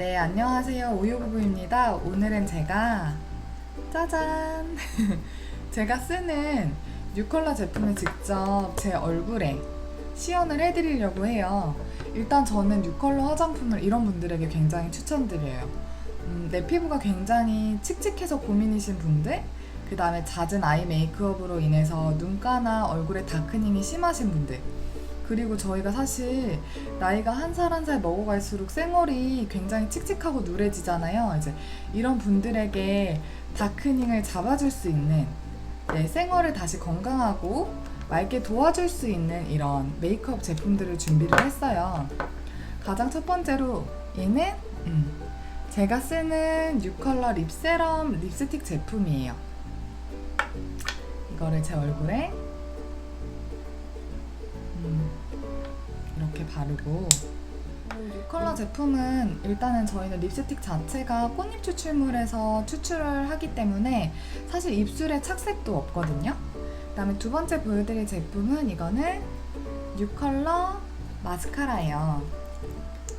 네, 안녕하세요. 우유부부입니다. 오늘은 제가 짜잔! 제가 쓰는 뉴컬러 제품을 직접 제 얼굴에 시연을 해드리려고 해요. 일단 저는 뉴컬러 화장품을 이런 분들에게 굉장히 추천드려요. 음, 내 피부가 굉장히 칙칙해서 고민이신 분들, 그 다음에 잦은 아이 메이크업으로 인해서 눈가나 얼굴에 다크닝이 심하신 분들, 그리고 저희가 사실 나이가 한 살 한 살 먹어갈수록 생얼이 굉장히 칙칙하고 누래지잖아요. 이제 이런 분들에게 다크닝을 잡아줄 수 있는 네, 생얼을 다시 건강하고 맑게 도와줄 수 있는 이런 메이크업 제품들을 준비를 했어요. 가장 첫 번째로 얘는 음, 제가 쓰는 뉴컬러 립세럼 립스틱 제품이에요. 이거를 제 얼굴에 바르고 뉴컬러 제품은 일단은 저희는 립스틱 자체가 꽃잎 추출물에서 추출을 하기 때문에 사실 입술에 착색도 없거든요. 그 다음에 두 번째 보여드릴 제품은 이거는 뉴컬러 마스카라예요.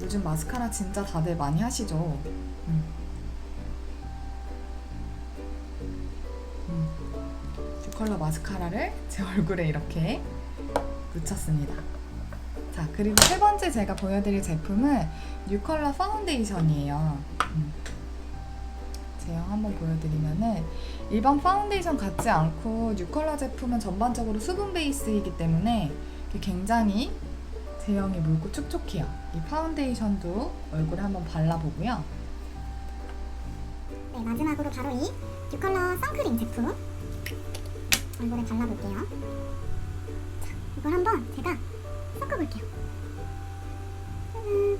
요즘 마스카라 진짜 다들 많이 하시죠. 음. 음. 뉴컬러 마스카라를 제 얼굴에 이렇게 묻혔습니다. 자, 그리고 세 번째 제가 보여드릴 제품은 뉴컬러 파운데이션이에요. 음. 제형 한번 보여드리면은 일반 파운데이션 같지 않고 뉴컬러 제품은 전반적으로 수분 베이스이기 때문에 굉장히 제형이 묽고 촉촉해요. 이 파운데이션도 얼굴에 한번 발라보고요. 네, 마지막으로 바로 이 뉴컬러 선크림 제품 얼굴에 발라볼게요. 자, 이걸 한번 제가 섞어볼게요. 짜잔.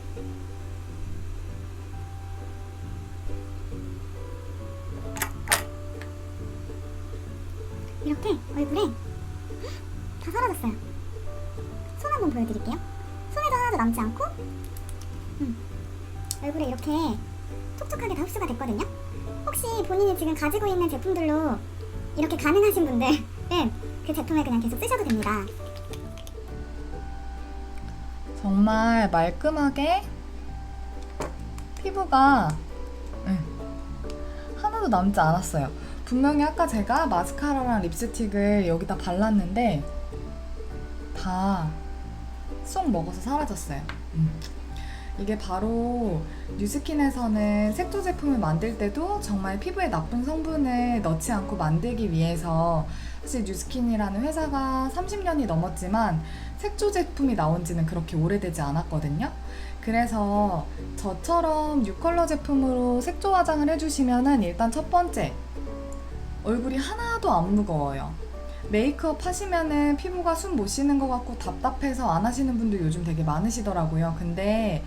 이렇게 얼굴에 다 사라졌어요. 손 한번 보여드릴게요. 손에도 하나도 남지 않고 음, 얼굴에 이렇게 촉촉하게 다 흡수가 됐거든요. 혹시 본인이 지금 가지고 있는 제품들로 이렇게 가능하신 분들은 그 제품을 그냥 계속 쓰셔도 됩니다. 정말 말끔하게 피부가 네, 하나도 남지 않았어요. 분명히 아까 제가 마스카라랑 립스틱을 여기다 발랐는데 다 쏙 먹어서 사라졌어요. 음. 이게 바로 뉴스킨에서는 색조 제품을 만들 때도 정말 피부에 나쁜 성분을 넣지 않고 만들기 위해서 사실 뉴스킨이라는 회사가 30년이 넘었지만 색조 제품이 나온 지는 그렇게 오래되지 않았거든요. 그래서 저처럼 뉴컬러 제품으로 색조 화장을 해주시면은 일단 첫 번째 얼굴이 하나도 안 무거워요. 메이크업 하시면은 피부가 숨 못 쉬는 것 같고 답답해서 안 하시는 분들 요즘 되게 많으시더라고요. 근데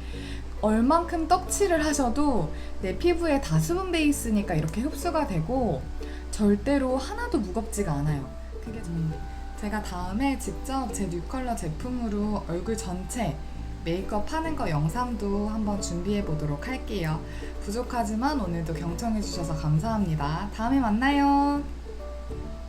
얼만큼 떡칠을 하셔도 내 피부에 다 수분 베이스니까 이렇게 흡수가 되고 절대로 하나도 무겁지가 않아요. 그게 좀 제가 다음에 직접 제 뉴컬러 제품으로 얼굴 전체 메이크업 하는 거 영상도 한번 준비해 보도록 할게요. 부족하지만 오늘도 경청해 주셔서 감사합니다. 다음에 만나요.